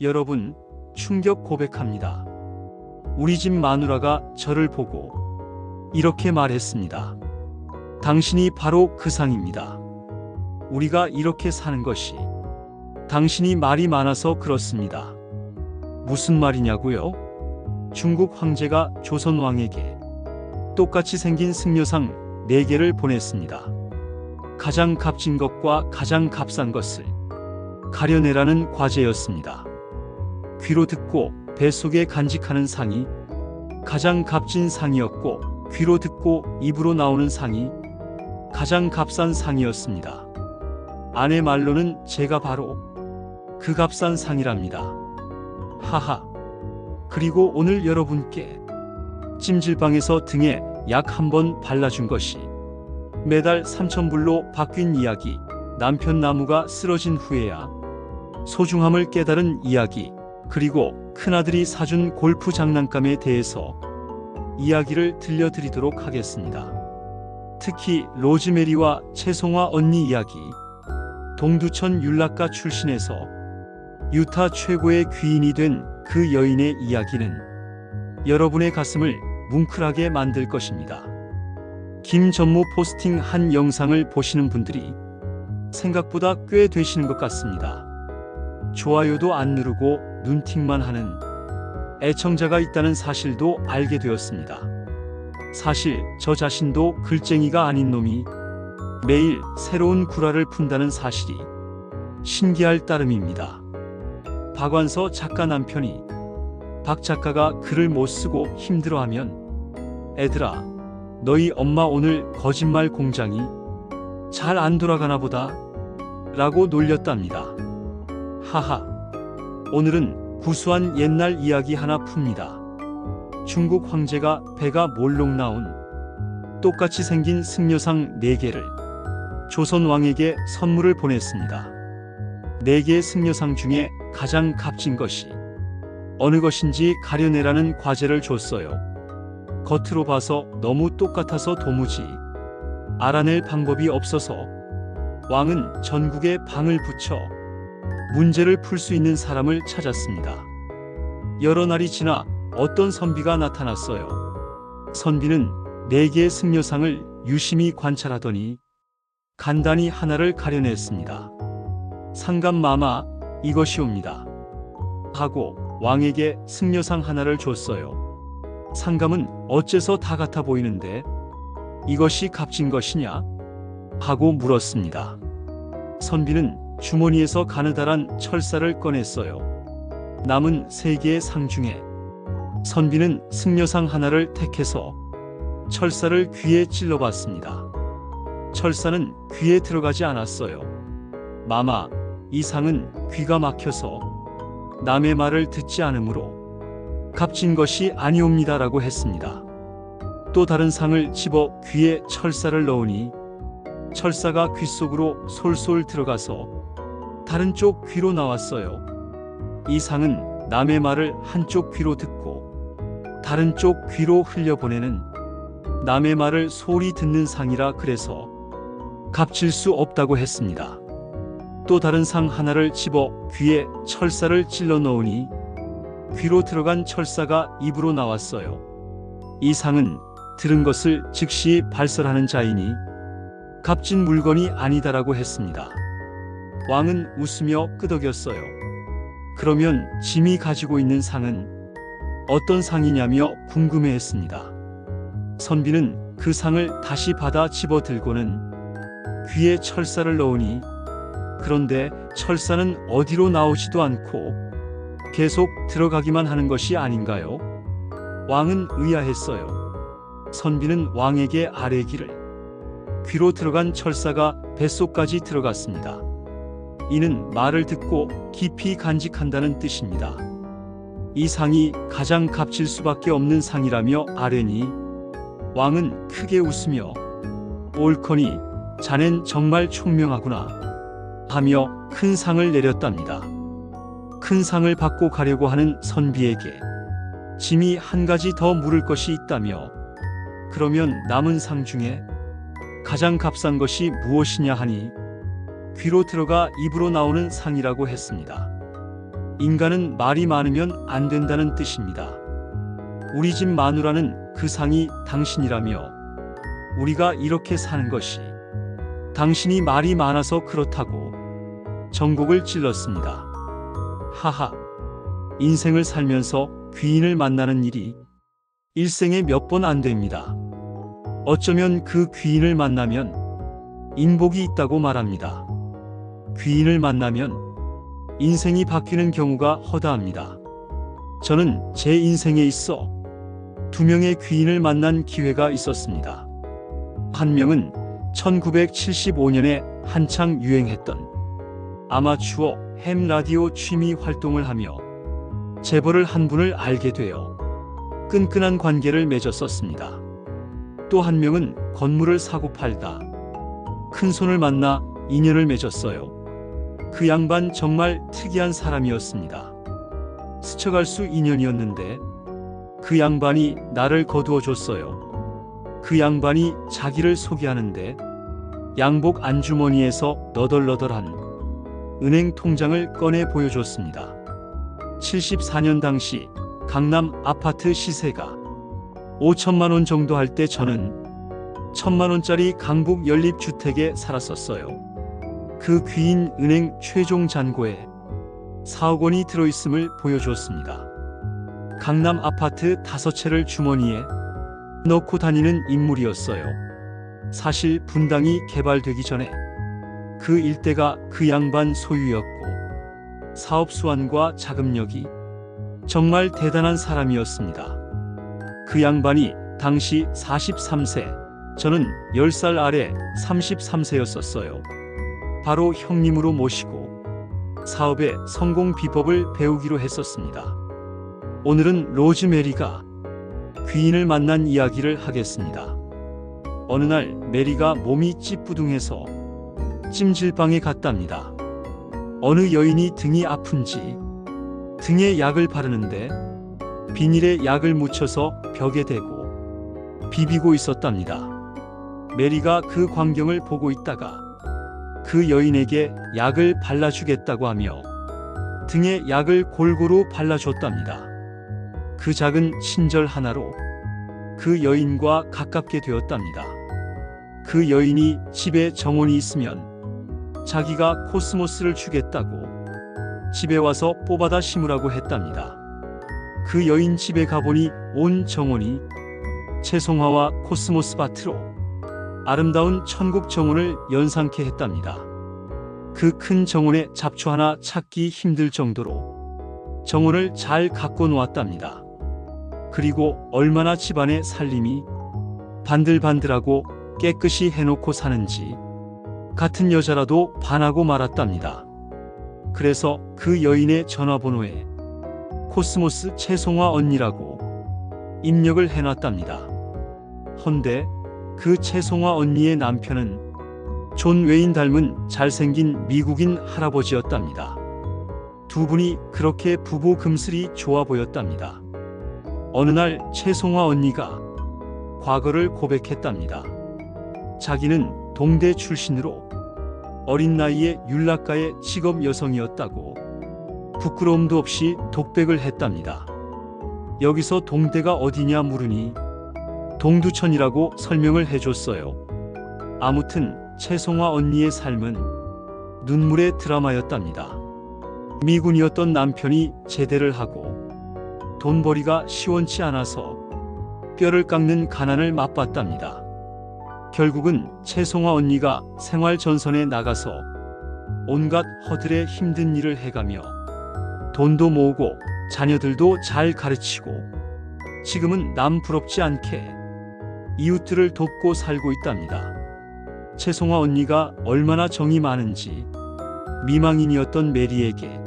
여러분, 충격 고백합니다. 우리 집 마누라가 저를 보고 이렇게 말했습니다. 당신이 바로 그 상입니다. 우리가 이렇게 사는 것이 당신이 말이 많아서 그렇습니다. 무슨 말이냐고요? 중국 황제가 조선 왕에게 똑같이 생긴 승려상 4개를 보냈습니다. 가장 값진 것과 가장 값싼 것을 가려내라는 과제였습니다. 귀로 듣고 뱃속에 간직하는 상이 가장 값진 상이었고 귀로 듣고 입으로 나오는 상이 가장 값싼 상이었습니다. 아내 말로는 제가 바로 그 값싼 상이랍니다. 하하. 그리고 오늘 여러분께 찜질방에서 등에 약 한 번 발라준 것이 매달 3천불로 바뀐 이야기, 남편 나무가 쓰러진 후에야 소중함을 깨달은 이야기, 그리고 큰아들이 사준 골프 장난감에 대해서 이야기를 들려드리도록 하겠습니다. 특히 로즈메리와 채송화 언니 이야기, 동두천 율락가 출신에서 유타 최고의 귀인이 된 그 여인의 이야기는 여러분의 가슴을 뭉클하게 만들 것입니다. 김전무 포스팅 한 영상을 보시는 분들이 생각보다 꽤 되시는 것 같습니다. 좋아요도 안 누르고 눈팅만 하는 애청자가 있다는 사실도 알게 되었습니다. 사실 저 자신도 글쟁이가 아닌 놈이 매일 새로운 구라를 푼다는 사실이 신기할 따름입니다. 박완서 작가 남편이 박 작가가 글을 못 쓰고 힘들어하면 애들아 너희 엄마 오늘 거짓말 공장이 잘 안 돌아가나 보다 라고 놀렸답니다. 하하 오늘은 구수한 옛날 이야기 하나 풉니다. 중국 황제가 배가 몰록 나온 똑같이 생긴 승려상 4개를 조선 왕에게 선물을 보냈습니다. 4개의 승려상 중에 가장 값진 것이 어느 것인지 가려내라는 과제를 줬어요. 겉으로 봐서 너무 똑같아서 도무지 알아낼 방법이 없어서 왕은 전국에 방을 붙여 문제를 풀 수 있는 사람을 찾았습니다. 여러 날이 지나 어떤 선비가 나타났어요. 선비는 네 개의 승려상을 유심히 관찰하더니 간단히 하나를 가려냈습니다. 상감마마 이것이옵니다. 하고 왕에게 승려상 하나를 줬어요. 상감은 어째서 다 같아 보이는데 이것이 값진 것이냐? 하고 물었습니다. 선비는 주머니에서 가느다란 철사를 꺼냈어요. 남은 세 개의 상 중에 선비는 승려상 하나를 택해서 철사를 귀에 찔러봤습니다. 철사는 귀에 들어가지 않았어요. 마마, 이 상은 귀가 막혀서 남의 말을 듣지 않으므로 값진 것이 아니옵니다라고 했습니다. 또 다른 상을 집어 귀에 철사를 넣으니 철사가 귀 속으로 솔솔 들어가서 다른 쪽 귀로 나왔어요. 이 상은 남의 말을 한쪽 귀로 듣고 다른 쪽 귀로 흘려보내는 남의 말을 소리 듣는 상이라 그래서 값질 수 없다고 했습니다. 또 다른 상 하나를 집어 귀에 철사를 찔러 넣으니 귀로 들어간 철사가 입으로 나왔어요. 이 상은 들은 것을 즉시 발설하는 자이니 값진 물건이 아니다라고 했습니다. 왕은 웃으며 끄덕였어요. 그러면 짐이 가지고 있는 상은 어떤 상이냐며 궁금해했습니다. 선비는 그 상을 다시 받아 집어 들고는 귀에 철사를 넣으니 그런데 철사는 어디로 나오지도 않고 계속 들어가기만 하는 것이 아닌가요? 왕은 의아했어요. 선비는 왕에게 아뢰기를 귀로 들어간 철사가 뱃속까지 들어갔습니다. 이는 말을 듣고 깊이 간직한다는 뜻입니다. 이 상이 가장 값질 수밖에 없는 상이라며 아뢰니 왕은 크게 웃으며 옳거니 자넨 정말 총명하구나 하며 큰 상을 내렸답니다. 큰 상을 받고 가려고 하는 선비에게 짐이 한 가지 더 물을 것이 있다며 그러면 남은 상 중에 가장 값싼 것이 무엇이냐 하니 귀로 들어가 입으로 나오는 상이라고 했습니다. 인간은 말이 많으면 안 된다는 뜻입니다. 우리 집 마누라는 그 상이 당신이라며 우리가 이렇게 사는 것이 당신이 말이 많아서 그렇다고 정곡을 찔렀습니다. 하하. 인생을 살면서 귀인을 만나는 일이 일생에 몇 번 안 됩니다. 어쩌면 그 귀인을 만나면 인복이 있다고 말합니다. 귀인을 만나면 인생이 바뀌는 경우가 허다합니다. 저는 제 인생에 있어 두 명의 귀인을 만난 기회가 있었습니다. 한 명은 1975년에 한창 유행했던 아마추어 햄 라디오 취미 활동을 하며 재벌을 한 분을 알게 되어 끈끈한 관계를 맺었었습니다. 또 한 명은 건물을 사고 팔다 큰 손을 만나 인연을 맺었어요. 그 양반 정말 특이한 사람이었습니다. 스쳐갈 수 인연이었는데 그 양반이 나를 거두어 줬어요. 그 양반이 자기를 소개하는데 양복 안주머니에서 너덜너덜한 은행 통장을 꺼내 보여줬습니다. 74년 당시 강남 아파트 시세가 5천만 원 정도 할 때 저는 천만 원짜리 강북 연립주택에 살았었어요. 그 귀인 은행 최종 잔고에 4억 원이 들어있음을 보여주었습니다. 강남 아파트 다섯 채를 주머니에 넣고 다니는 인물이었어요. 사실 분당이 개발되기 전에 그 일대가 그 양반 소유였고 사업 수완과 자금력이 정말 대단한 사람이었습니다. 그 양반이 당시 43세, 저는 10살 아래 33세였었어요. 바로 형님으로 모시고 사업의 성공 비법을 배우기로 했었습니다. 오늘은 로즈메리가 귀인을 만난 이야기를 하겠습니다. 어느 날 메리가 몸이 찌뿌둥해서 찜질방에 갔답니다. 어느 여인이 등이 아픈지 등에 약을 바르는데 비닐에 약을 묻혀서 벽에 대고 비비고 있었답니다. 메리가 그 광경을 보고 있다가 그 여인에게 약을 발라주겠다고 하며 등에 약을 골고루 발라줬답니다. 그 작은 친절 하나로 그 여인과 가깝게 되었답니다. 그 여인이 집에 정원이 있으면 자기가 코스모스를 주겠다고 집에 와서 뽑아다 심으라고 했답니다. 그 여인 집에 가보니 온 정원이 채송화와 코스모스 밭으로 아름다운 천국 정원을 연상케 했답니다. 그 큰 정원에 잡초 하나 찾기 힘들 정도로 정원을 잘 가꿔 놓았답니다. 그리고 얼마나 집안의 살림이 반들반들하고 깨끗이 해놓고 사는지 같은 여자라도 반하고 말았답니다. 그래서 그 여인의 전화번호에 코스모스 채송화 언니라고 입력을 해놨답니다. 헌데 그 채송화 언니의 남편은 존 웨인 닮은 잘생긴 미국인 할아버지였답니다. 두 분이 그렇게 부부 금슬이 좋아 보였답니다. 어느 날 채송화 언니가 과거를 고백했답니다. 자기는 동대 출신으로 어린 나이에 율락가의 직업 여성이었다고 부끄러움도 없이 독백을 했답니다. 여기서 동대가 어디냐 물으니 동두천이라고 설명을 해줬어요. 아무튼 채송화 언니의 삶은 눈물의 드라마였답니다. 미군이었던 남편이 제대를 하고 돈벌이가 시원치 않아서 뼈를 깎는 가난을 맛봤답니다. 결국은 채송화 언니가 생활 전선에 나가서 온갖 허들의 힘든 일을 해가며 돈도 모으고 자녀들도 잘 가르치고 지금은 남 부럽지 않게 이웃들을 돕고 살고 있답니다. 채송화 언니가 얼마나 정이 많은지 미망인이었던 메리에게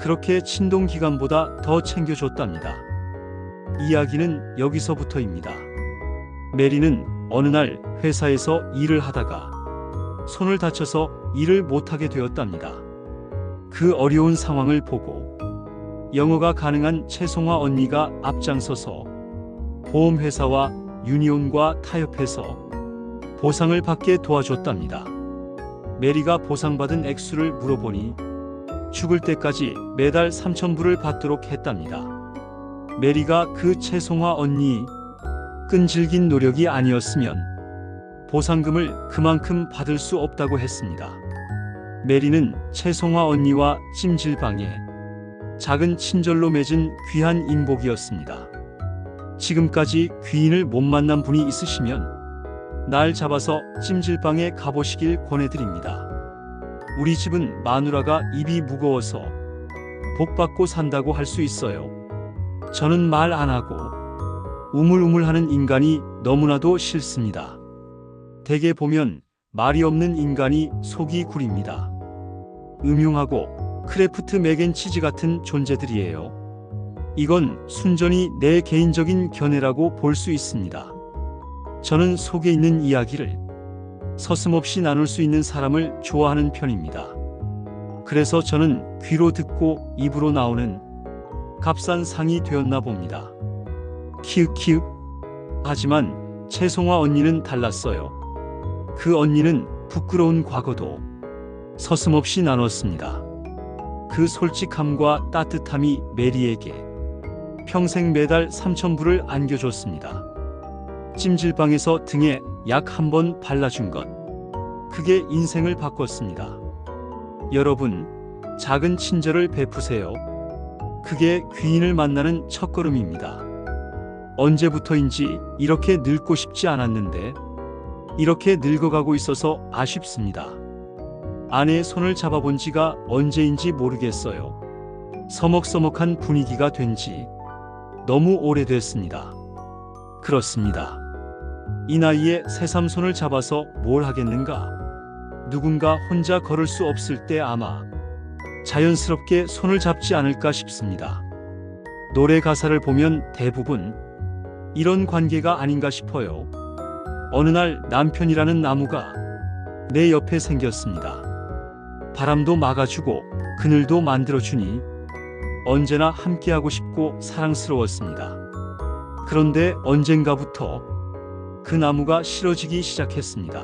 그렇게 친동 기간보다 더 챙겨줬답니다. 이야기는 여기서부터입니다. 메리는 어느 날 회사에서 일을 하다가 손을 다쳐서 일을 못하게 되었답니다. 그 어려운 상황을 보고 영어가 가능한 채송화 언니가 앞장서서 보험회사와 유니온과 타협해서 보상을 받게 도와줬답니다. 메리가 보상받은 액수를 물어보니 죽을 때까지 매달 3천 불을 받도록 했답니다. 메리가 그 채송화 언니 끈질긴 노력이 아니었으면 보상금을 그만큼 받을 수 없다고 했습니다. 메리는 채송화 언니와 찜질방에 작은 친절로 맺은 귀한 인복이었습니다. 지금까지 귀인을 못 만난 분이 있으시면 날 잡아서 찜질방에 가보시길 권해드립니다. 우리 집은 마누라가 입이 무거워서 복 받고 산다고 할 수 있어요. 저는 말 안 하고 우물우물하는 인간이 너무나도 싫습니다. 대개 보면 말이 없는 인간이 속이 구립니다. 음흉하고 크래프트 맥앤치즈 같은 존재들이에요. 이건 순전히 내 개인적인 견해라고 볼 수 있습니다. 저는 속에 있는 이야기를 서슴없이 나눌 수 있는 사람을 좋아하는 편입니다. 그래서 저는 귀로 듣고 입으로 나오는 값싼 상이 되었나 봅니다. 키읔키읔. 하지만 채송화 언니는 달랐어요. 그 언니는 부끄러운 과거도 서슴없이 나눴습니다. 그 솔직함과 따뜻함이 메리에게 평생 매달 3천 불을 안겨줬습니다. 찜질방에서 등에 약 한 번 발라준 것. 그게 인생을 바꿨습니다. 여러분, 작은 친절을 베푸세요. 그게 귀인을 만나는 첫걸음입니다. 언제부터인지 이렇게 늙고 싶지 않았는데, 이렇게 늙어가고 있어서 아쉽습니다. 아내의 손을 잡아본 지가 언제인지 모르겠어요. 서먹서먹한 분위기가 된 지 너무 오래됐습니다. 그렇습니다. 이 나이에 새삼 손을 잡아서 뭘 하겠는가? 누군가 혼자 걸을 수 없을 때 아마 자연스럽게 손을 잡지 않을까 싶습니다. 노래 가사를 보면 대부분 이런 관계가 아닌가 싶어요. 어느 날 남편이라는 나무가 내 옆에 생겼습니다. 바람도 막아주고 그늘도 만들어주니 언제나 함께하고 싶고 사랑스러웠습니다. 그런데 언젠가부터 그 나무가 싫어지기 시작했습니다.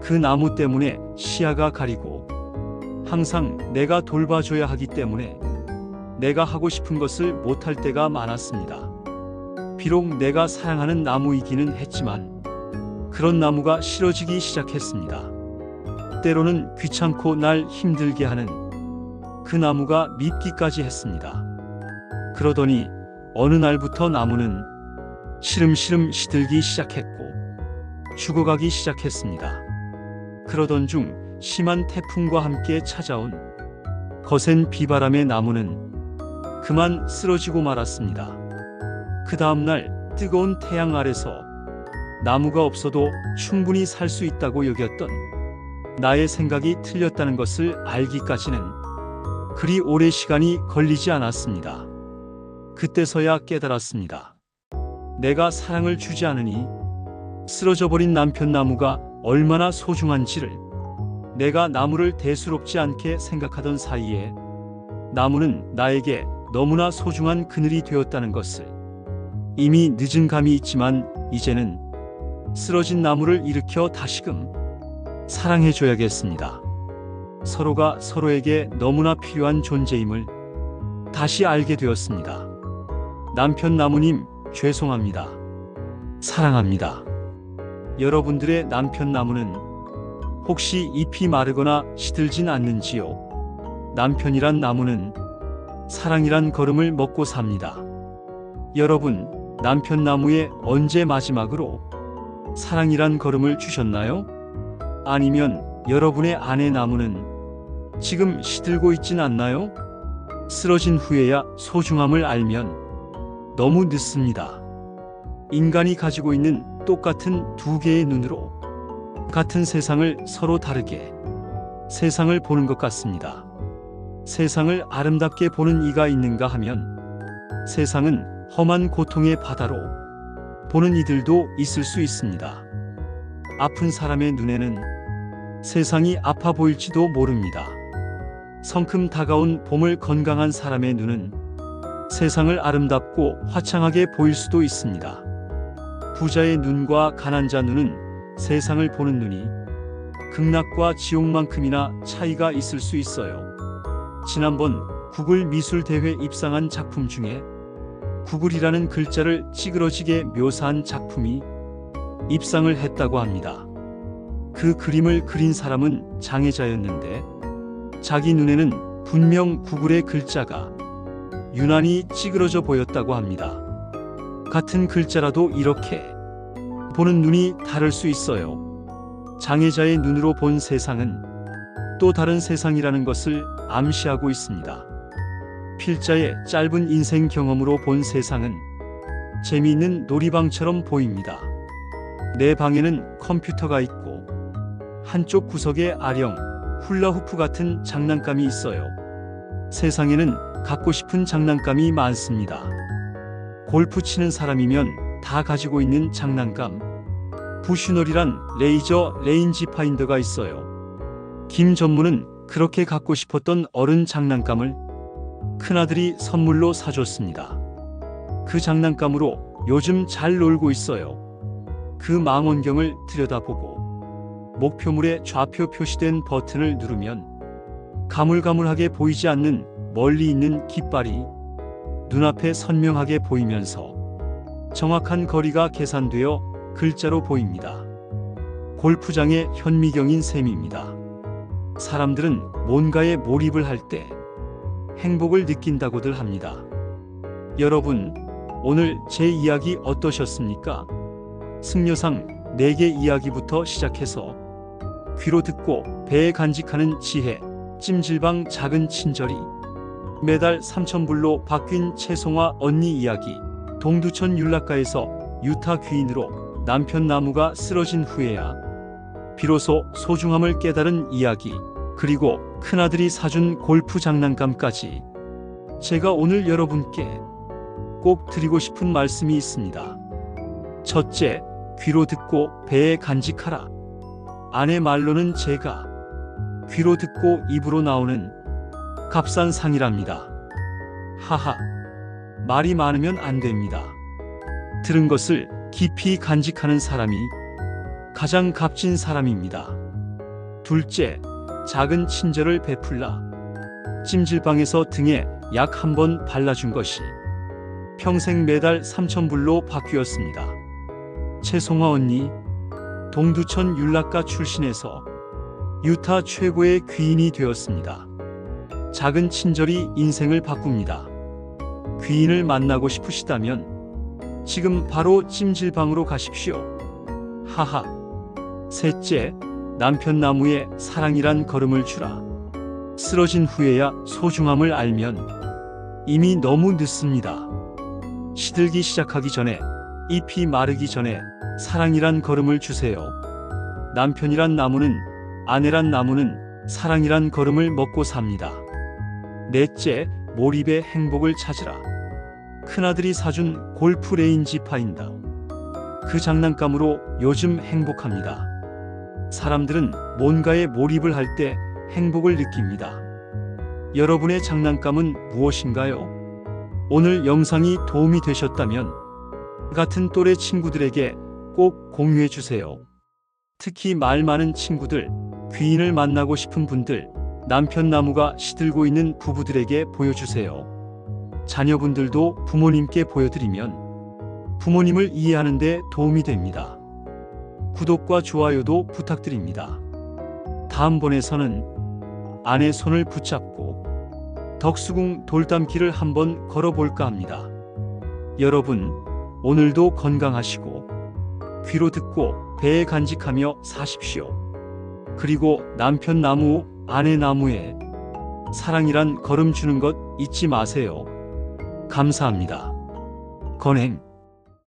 그 나무 때문에 시야가 가리고 항상 내가 돌봐줘야 하기 때문에 내가 하고 싶은 것을 못할 때가 많았습니다. 비록 내가 사랑하는 나무이기는 했지만 그런 나무가 싫어지기 시작했습니다. 때로는 귀찮고 날 힘들게 하는 그 나무가 밉기까지 했습니다. 그러더니 어느 날부터 나무는 시름시름 시들기 시작했고 죽어가기 시작했습니다. 그러던 중 심한 태풍과 함께 찾아온 거센 비바람에 나무는 그만 쓰러지고 말았습니다. 그 다음날 뜨거운 태양 아래서 나무가 없어도 충분히 살 수 있다고 여겼던 나의 생각이 틀렸다는 것을 알기까지는 그리 오래 시간이 걸리지 않았습니다. 그때서야 깨달았습니다. 내가 사랑을 주지 않으니 쓰러져 버린 남편 나무가 얼마나 소중한지를 내가 나무를 대수롭지 않게 생각하던 사이에 나무는 나에게 너무나 소중한 그늘이 되었다는 것을 이미 늦은 감이 있지만 이제는 쓰러진 나무를 일으켜 다시금 사랑해줘야겠습니다. 서로가 서로에게 너무나 필요한 존재임을 다시 알게 되었습니다. 남편 나무님, 죄송합니다. 사랑합니다. 여러분들의 남편 나무는 혹시 잎이 마르거나 시들진 않는지요? 남편이란 나무는 사랑이란 걸음을 먹고 삽니다. 여러분, 남편 나무에 언제 마지막으로 사랑이란 걸음을 주셨나요? 아니면 여러분의 아내 나무는 지금 시들고 있진 않나요? 쓰러진 후에야 소중함을 알면 너무 늦습니다. 인간이 가지고 있는 똑같은 두 개의 눈으로 같은 세상을 서로 다르게 세상을 보는 것 같습니다. 세상을 아름답게 보는 이가 있는가 하면 세상은 험한 고통의 바다로 보는 이들도 있을 수 있습니다. 아픈 사람의 눈에는 세상이 아파 보일지도 모릅니다. 성큼 다가온 봄을 건강한 사람의 눈은 세상을 아름답고 화창하게 보일 수도 있습니다. 부자의 눈과 가난자 눈은 세상을 보는 눈이 극락과 지옥만큼이나 차이가 있을 수 있어요. 지난번 구글 미술 대회 입상한 작품 중에 구글이라는 글자를 찌그러지게 묘사한 작품이 입상을 했다고 합니다. 그 그림을 그린 사람은 장애자였는데 자기 눈에는 분명 구글의 글자가 유난히 찌그러져 보였다고 합니다. 같은 글자라도 이렇게 보는 눈이 다를 수 있어요. 장애자의 눈으로 본 세상은 또 다른 세상이라는 것을 암시하고 있습니다. 필자의 짧은 인생 경험으로 본 세상은 재미있는 놀이방처럼 보입니다. 내 방에는 컴퓨터가 있고 한쪽 구석에 아령, 훌라후프 같은 장난감이 있어요. 세상에는 갖고 싶은 장난감이 많습니다. 골프 치는 사람이면 다 가지고 있는 장난감. 부슈널이란 레이저 레인지 파인더가 있어요. 김 전무는 그렇게 갖고 싶었던 어른 장난감을 큰아들이 선물로 사줬습니다. 그 장난감으로 요즘 잘 놀고 있어요. 그 망원경을 들여다보고 목표물에 좌표 표시된 버튼을 누르면 가물가물하게 보이지 않는 멀리 있는 깃발이 눈앞에 선명하게 보이면서 정확한 거리가 계산되어 글자로 보입니다. 골프장의 현미경인 셈입니다. 사람들은 뭔가에 몰입을 할 때 행복을 느낀다고들 합니다. 여러분, 오늘 제 이야기 어떠셨습니까? 승려상 4개 이야기부터 시작해서 귀로 듣고 배에 간직하는 지혜, 찜질방 작은 친절이. 매달 3천불로 바뀐 채송화 언니 이야기, 동두천 율락가에서 유타 귀인으로 남편 나무가 쓰러진 후에야. 비로소 소중함을 깨달은 이야기, 그리고 큰아들이 사준 골프 장난감까지. 제가 오늘 여러분께 꼭 드리고 싶은 말씀이 있습니다. 첫째, 귀로 듣고 배에 간직하라. 아내 말로는 제가 귀로 듣고 입으로 나오는 값싼 상이랍니다. 하하, 말이 많으면 안 됩니다. 들은 것을 깊이 간직하는 사람이 가장 값진 사람입니다. 둘째, 작은 친절을 베풀라. 찜질방에서 등에 약 한 번 발라준 것이 평생 매달 3천불로 바뀌었습니다. 최송화 언니, 동두천 율락가 출신에서 유타 최고의 귀인이 되었습니다. 작은 친절이 인생을 바꿉니다. 귀인을 만나고 싶으시다면 지금 바로 찜질방으로 가십시오. 하하. 셋째, 남편 나무에 사랑이란 걸음을 주라. 쓰러진 후에야 소중함을 알면 이미 너무 늦습니다. 시들기 시작하기 전에, 잎이 마르기 전에 사랑이란 걸음을 주세요. 남편이란 나무는, 아내란 나무는 사랑이란 걸음을 먹고 삽니다. 넷째, 몰입의 행복을 찾으라. 큰아들이 사준 골프 레인지 파인다. 그 장난감으로 요즘 행복합니다. 사람들은 뭔가에 몰입을 할 때 행복을 느낍니다. 여러분의 장난감은 무엇인가요? 오늘 영상이 도움이 되셨다면 같은 또래 친구들에게 꼭 공유해 주세요. 특히 말 많은 친구들, 귀인을 만나고 싶은 분들, 남편 나무가 시들고 있는 부부들에게 보여주세요. 자녀분들도 부모님께 보여드리면 부모님을 이해하는데 도움이 됩니다. 구독과 좋아요도 부탁드립니다. 다음번에서는 아내 손을 붙잡고 덕수궁 돌담길을 한번 걸어볼까 합니다. 여러분, 오늘도 건강하시고 귀로 듣고 배에 간직하며 사십시오. 그리고 남편 나무, 아내 나무에 사랑이란 걸음 주는 것 잊지 마세요. 감사합니다. 건행